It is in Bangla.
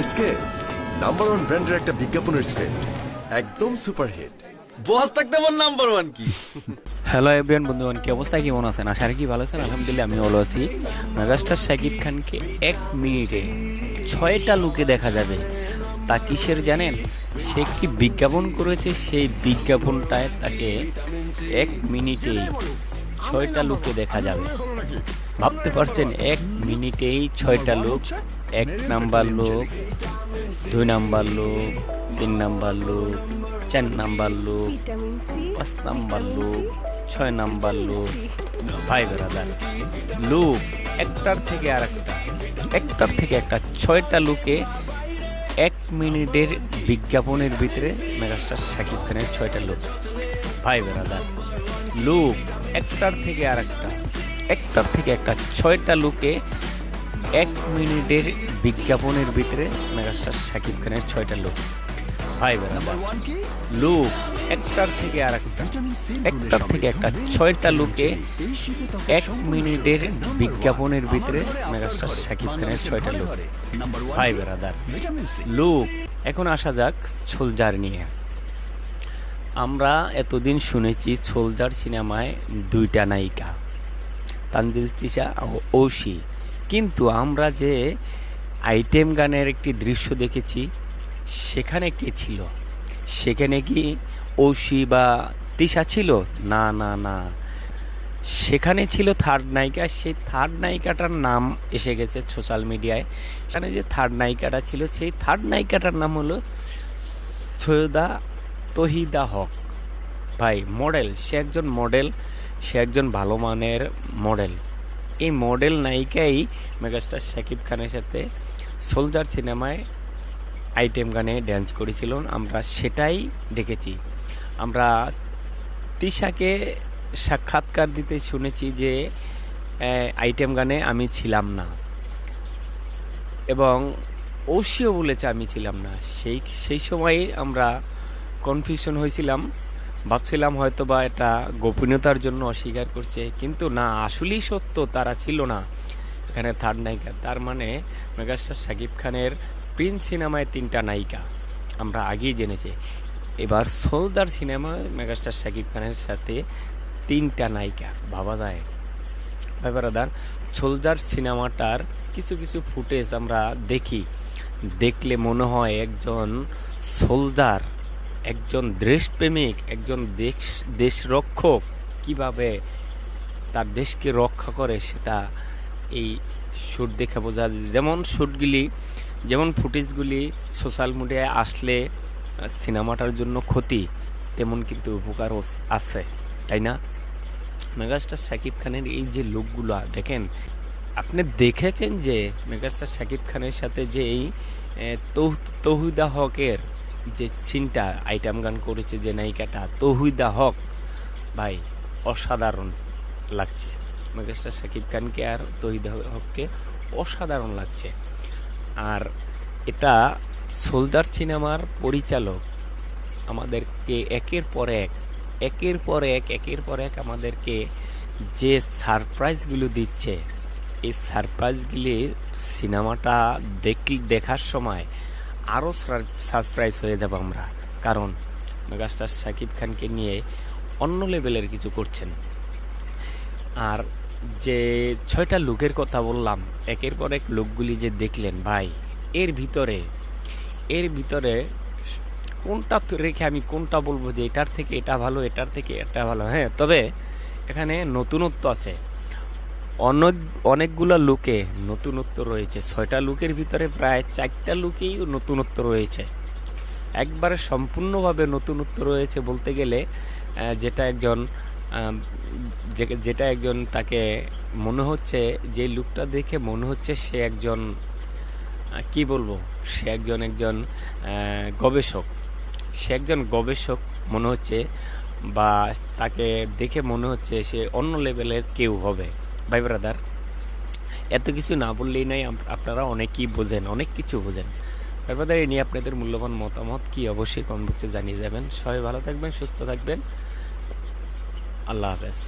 এসকে নাম্বার ওয়ান ব্র্যান্ডের একটা বিজ্ঞাপনের স্ক্রিপ্ট একদম সুপারহিট বস থাকতে আমার নাম্বার ওয়ান কি? হ্যালো এভরিয়ান বন্ধুগণ কি অবস্থা? কেমন আছেন আশা রাখি ভালো আছেন? আলহামদুলিল্লাহ আমি ভালো আছি। মেগাস্টার শাকিব খানকে এক মিনিটে ছয়টা লুকে দেখা যাবে। তা কিসের জানেন? সে একটি বিজ্ঞাপন করেছে? সেই বিজ্ঞাপনটায় তাকে এক মিনিটেই ছয়টা লুকে দেখা যাবে। ভাবতে পারছেন, এক মিনিটেই ছয়টা লোক, এক নাম্বার লোক, দুই নাম্বার লোক, তিন নাম্বার লোক, চার নাম্বার লোক, পাঁচ নাম্বার লোক, ছয় নাম্বার লোক, ভাই বেড়াদার লোক একটার থেকে আর একটা একটার থেকে একটা, ছয়টা লোকে এক মিনিটের বিজ্ঞাপনের ভিতরে মেগাস্টার শাকিব খানের ছয়টা লোক, ভাই বেড়াদার লোক একটার থেকে আর একটা একটার থেকে একটা ছয়টা লুকে এক মিনিটের বিজ্ঞাপনের ভিতরে মেগাস্টার শাকিব খানের ছয়টা লোক। ভাই বেড়াদার লুক একটার থেকে আর একটা একটার থেকে একটা ছয়টা লুকে এক মিনিটের বিজ্ঞাপনের ভিতরে মেগাস্টার শাকিব খানের ছয়টা লোক। ভাই বেড়াদার লুক, এখন আসা যাক সোলজার নিয়ে। আমরা এতদিন শুনেছি সোলজার সিনেমায় দুইটা নায়িকা। তানজিল তিশা ও ঐশী কিন্তু আমরা যে আইটেম গানের একটি দৃশ্য দেখেছি, সেখানে কে ছিল? সেখানে কি ঐশী বা তিশা ছিল? না না না। সেখানে ছিল থার্ড নায়িকা। সেই থার্ড নায়িকাটার নাম এসে গেছে সোশ্যাল মিডিয়ায়। সেখানে যে থার্ড নায়িকাটা ছিল, সেই থার্ড নায়িকাটার নাম হলো সৈয়দা তহিদা হক। ভাই, মডেল। সে একজন মডেল। সে একজন ভালো মানের মডেল। এই মডেল নায়িকাই মেগাস্টার শাকিব খানের সাথে সোলজার সিনেমায় আইটেম গানে ড্যান্স করেছিল। আমরা সেটাই দেখেছি। আমরা তিশাকে সাক্ষাৎকার দিতে শুনেছি যে আইটেম গানে আমি ছিলাম না। এবং ঐশীও বলেছে আমি ছিলাম না। সেই সেই সময়ে আমরা কনফিউশন হয়েছিলাম। ভাবছিলাম হয়তো বা এটা গোপনীয়তার জন্য অস্বীকার করছে, কিন্তু না, আসলেই সত্য, তারা ছিল না এখানে থার্ড নায়িকা। তার মানে মেগাস্টার শাকিব খানের প্রিন্স সিনেমায় তিনটা নায়িকা, আমরা আগেই জেনেছি। এবার সোলদার সিনেমায় মেগাস্টার শাকিব খানের সাথে তিনটা নায়িকা ভাবা যায় ভাই ব্রাদার সোলজার সিনেমাটার কিছু কিছু ফুটেজ আমরা দেখি। দেখলে মনে হয় একজন সোলজার একজন দেশপ্রেমিক, একজন দেশ, দেশরক্ষক কীভাবে তার দেশকে রক্ষা করে সেটা এই শ্যুট দেখে বোঝা যায়। যেমন শ্যুটগুলি যেমন ফুটেজগুলি সোশ্যাল মিডিয়ায় আসলে সিনেমাটার জন্য ক্ষতি, তেমন কিন্তু উপকারও আছে, তাই না মেগাস্টার শাকিব খানের এই যে লুকগুলো দেখেন, আপনি দেখেছেন যে মেগাস্টার শাকিব খানের সাথে যে এই তৌহিদা হকের যে সিনটা, আইটেম গান করেছে যে নায়িকাটা, তৌহিদা হক, ভাই, অসাধারণ লাগছে। মেগাস্টার শাকিব খানকে আর তৌহিদা হককে অসাধারণ লাগছে। আর এটা সোলদার সিনেমার পরিচালক আমাদেরকে একের পর এক, একের পর এক, একের পর এক আমাদেরকে যে সারপ্রাইজগুলো দিচ্ছে, এই সারপ্রাইজগুলি সিনেমাটা দেখ, দেখার সময় আরও সারপ্রাইজ হয়ে যাব আমরা। কারণ মেগাস্টার শাকিব খানকে নিয়ে অন্য লেভেলের কিছু করছেন। আর যে ছয়টা লুকের কথা বললাম, একের পর এক লোকগুলি যে দেখলেন, ভাই, এর ভিতরে এর ভিতরে কোনটা রেখে আমি কোনটা বলব যে এটার থেকে এটা ভালো, এটার থেকে এটা ভালো হ্যাঁ? তবে এখানে নতুনত্ব আছে। অনেক, অনেকগুলো লুকে নতুনত্ব রয়েছে। ছয়টা লুকের ভিতরে প্রায় চারটা লুকেই নতুনত্ব রয়েছে। একবারে সম্পূর্ণভাবে নতুনত্ব রয়েছে বলতে গেলে যেটা একজন যেটা একজন তাকে মনে হচ্ছে, যে লুকটা দেখে মনে হচ্ছে সে একজন কি বলব, সে একজন একজন গবেষক। সে একজন গবেষক মনে হচ্ছে বা তাকে দেখে মনে হচ্ছে সে অন্য লেভেলের কেউ হবে। ভাই ব্রাদার এত কিছু না বললেই নয় আপনারা অনেকেই বোঝেন, অনেক কিছু বোঝেন। ভাই ব্রাদার এ নিয়ে আপনাদের মূল্যবান মতামত কি অবশ্যই কমেন্ট বক্সে জানিয়ে যাবেন। সবাই ভালো থাকবেন, সুস্থ থাকবেন। আল্লাহ হাফেজ।